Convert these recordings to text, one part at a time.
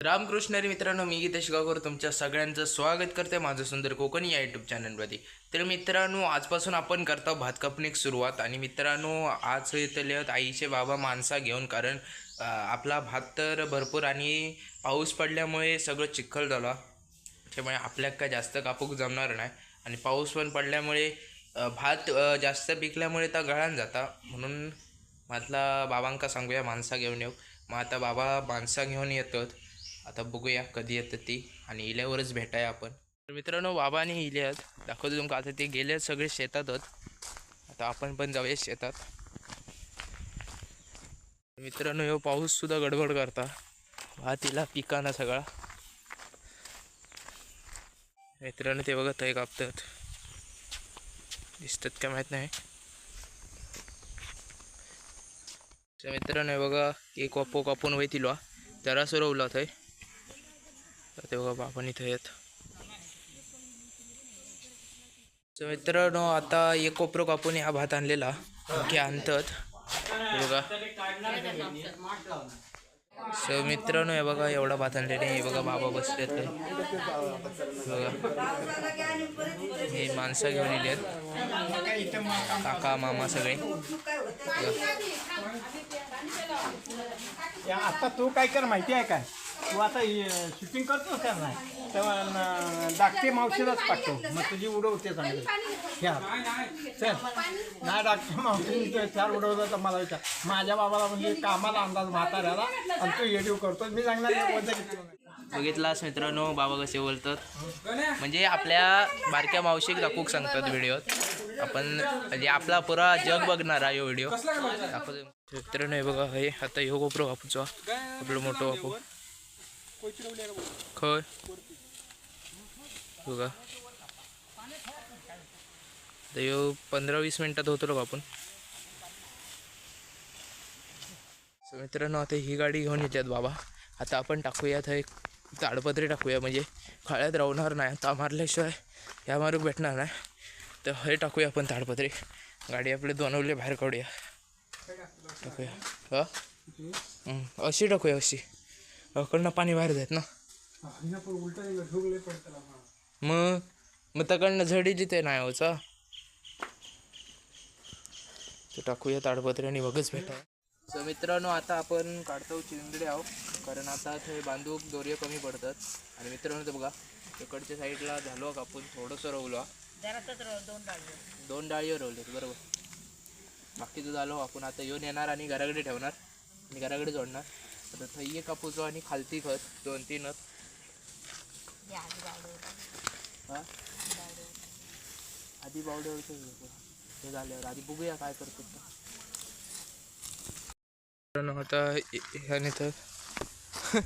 रामकृष्णरी मित्रांनो मी गीतेश गावकर तुमच्या सगळ्यांचं स्वागत करते माझं सुंदर कोकणी या यूट्यूब चॅनलमध्ये तर मित्रांनो आजपासून आपण करतो भात कापणीक सुरुवात. आणि मित्रांनो आज इथल्यात आईचे बाबा माणसा घेऊन कारण आपला भात तर भरपूर आणि पाऊस पडल्यामुळे सगळं चिखल झाला. त्यामुळे आपल्या काय जास्त कापूक जमणार नाही. आणि पाऊस पण पडल्यामुळे भात जास्त पिकल्यामुळे तर गळान जाता. म्हणून म्हटला बाबांका सांगूया माणसा घेऊन येऊ. मग आता बाबा माणसा घेऊन येतात. आता बघूया कधी येतं ती. आणि इल्यावरच भेटाय आपण. तर मित्रांनो बाबाने आहेत. दाखवतो तुमका आता ते गेले सगळे शेतातच. आता आपण पण जाऊया शेतात. मित्रांनो ह्यो पाऊससुद्धा गडबड करता. भातीला पिकाना सगळा. मित्रांनो ते बघा आहे कापतात. दिसतात काय माहीत नाही. मित्रांनो हे बघा एक वापो कापून वयतिलो जरा सुरवला थंय तर ते बघा आपण इथं येत तर मित्रांनो आता एक कोपरो कापून हा भात आणलेला. की आणतात. बघा. सो मित्रांनो हे बघा एवढा भात आणलेला हे बघा बाबा बसले आहेत बघा. हे माणसं घेऊन इले काका मामा सगळे. आता तू काय कर माहिती आहे काय? तू आता शूटिंग करतोस का नाही? तेव्हा न- धाकटे मावशीलाच पाठव. मग तुझी उडवते चांगली. घ्या. चल. नाही धाकटे मावशी चार उडवलं तर मला विचार. माझ्या बाबाला म्हणजे कामाला अंदाज म्हाताऱ्याला. आणि तू येडीव करतो मी सांगणार. बघितलास मित्रांनो बाबा कसे बोलतात. म्हणजे आपल्या बारक्या मावशीक दाखवूक सांगतात व्हिडिओत. आपण म्हणजे आपला पुरा जग बघणार आहे व्हिडिओ. दाखवतो मित्रांनो हे बघा हे आता ह्यो गोप्रो वापूचा आपलं मोठं वापू खय? बघा. आता ह्यो पंधरा वीस मिनिटात होतो लोक आपण. मित्रांनो आता ही गाडी घेऊन येतात बाबा. आता आपण टाकूयात एक ताडपत्री टाकूया. म्हणजे खळ्यात राहणार नाही ता मारल्याशिवाय ह्या मारूक भेटणार नाही. तर हे टाकूया आपण ताडपत्री. गाडी आपली बनवली बाहेर काढूया. टाकूया. अशी टाकूया अशी. अकडनं पाणी बाहेर जात ना. मग मग तकडनं झडी जिथे नाही होचा तर टाकूया ताडपत्री आणि बघच भेटा सो मित्रांनो आता आपण काढतो चिंदडे आहो कारण आता ते बांधूक दोरे कमी पडतात. आणि मित्रांनो ते बघा इकडच्या साईडला झालो कापून थोडंसं रवलो दोन डाळीवर रवलेत बरोबर. बाकीचं झालो आपण आता येऊन येणार आणि घराकडे ठेवणार आणि घराकडे जोडणार. आता थैये कापूचो आणि खालती खत दोन तीनच हा? आधी बावड्यावरचं हे झाल्यावर. आधी बघूया काय करतो आता ह्याने तर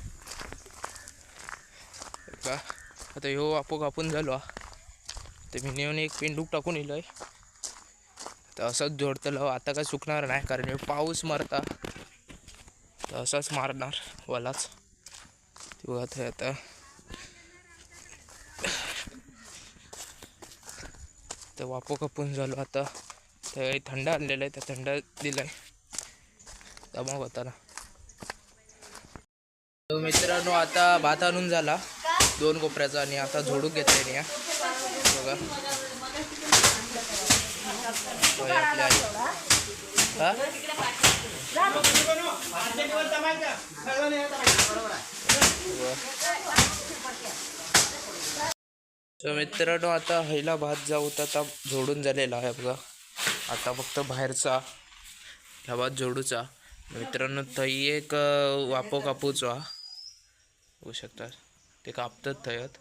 का आता ह्यो आपो कापून झालो. तर मी नेऊन एक पेंडूक टाकून येलोय. तर असंच जोडतलं आता काय चुकणार नाही कारण पाऊस मारता. तर असाच मारणार वालाच. ते बघा ते आता. तर वापो कपून झालो आता. तर थंड आणलेलं आहे त्या थंड दिलं दमाग होता ना मित्रांनो आता भात आणून झाला. दोन कोपऱ्याचा आणि आता झोडूक घेतलाय या बघा. आपल्या आपली आई. हा? तर मित्रांनो आता हैला भात जाऊ तर आता जोडून झालेला आहे बघा. आता फक्त बाहेरचा ह्या भात जोडूचा मित्रांनो थंय एक वापो कापूचो. हा होऊ शकता ते कापतात थंयत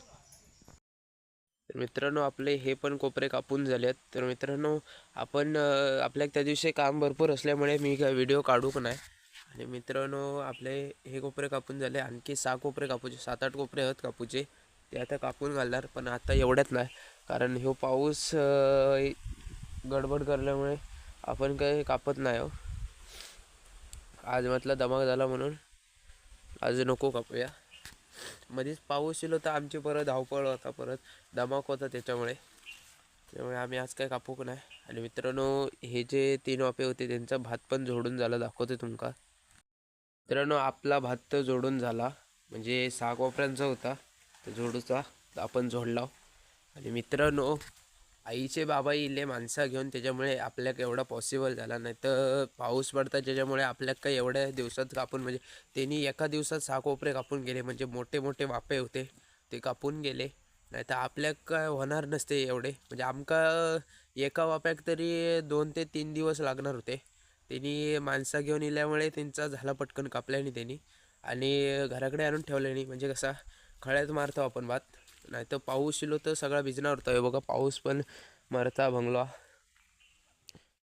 तर मित्रांनो आपले हे पण कोपरे कापून झालेत. तर मित्रांनो आपण आपल्या आपल्याक त्या दिवशी काम भरपूर असल्यामुळे मी काय व्हिडिओ काढूक नाही. आणि मित्रांनो आपले हे कोपरे कापून झाले. आणखी सहा कोपरे कापूचे सात आठ कोपरे आहेत कापूचे. ते आता कापून घालणार पण आता एवढ्यात नाही. कारण ह्यो पाऊस गडबड करल्यामुळे आपण काही कापत नाही हो. आज म्हटलं दमाग झाला म्हणून. आज नको कापूया. मध्येच पाऊस येलो तर आमची परत धावपळ होता परत दमाक होता त्याच्यामुळे. त्यामुळे आम्ही आज काय कापूक नाही. आणि मित्रांनो हे जे तीन वापे होते त्यांचा भात पण झोडून झाला. दाखवते तुमका. मित्रांनो आपला भात तर जोडून झाला. म्हणजे सहा कोपऱ्यांचा होता. तर जोडूचा तर आपण जोडला. आणि मित्रांनो आईचे बाबा इले माणसं घेऊन त्याच्यामुळे आपल्याक एवढा पॉसिबल झाला नाही. तर पाऊस पडता त्याच्यामुळे आपल्याक काही एवढ्या दिवसात कापून म्हणजे त्यांनी एका दिवसात सहा कोपरे कापून गेले. म्हणजे मोठे मोठे वापे होते. ते कापून गेले. नाही तर आपल्याक काय होणार नसते एवढे. म्हणजे आमका एका वाप्याक तरी दोन ते तीन दिवस लागणार होते. त्यांनी माणसं घेऊन इल्यामुळे त्यांचा झाला पटकन कापल्याने त्यांनी. आणि घराकडे आणून ठेवलं नाही म्हणजे कसा खळ्यात मारतो आपण भात नाही तर पाऊस इलो तर सगळा भिजणार होता हे बघा पाऊस पण मरता भंगला.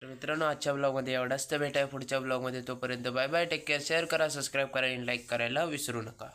तर मित्रांनो आजच्या ब्लॉगमध्ये एवढाच. तर भेटाय पुढच्या ब्लॉगमध्ये तोपर्यंत bye bye take care share करा सबस्क्राईब करा आणि लाईक करायला विसरू नका.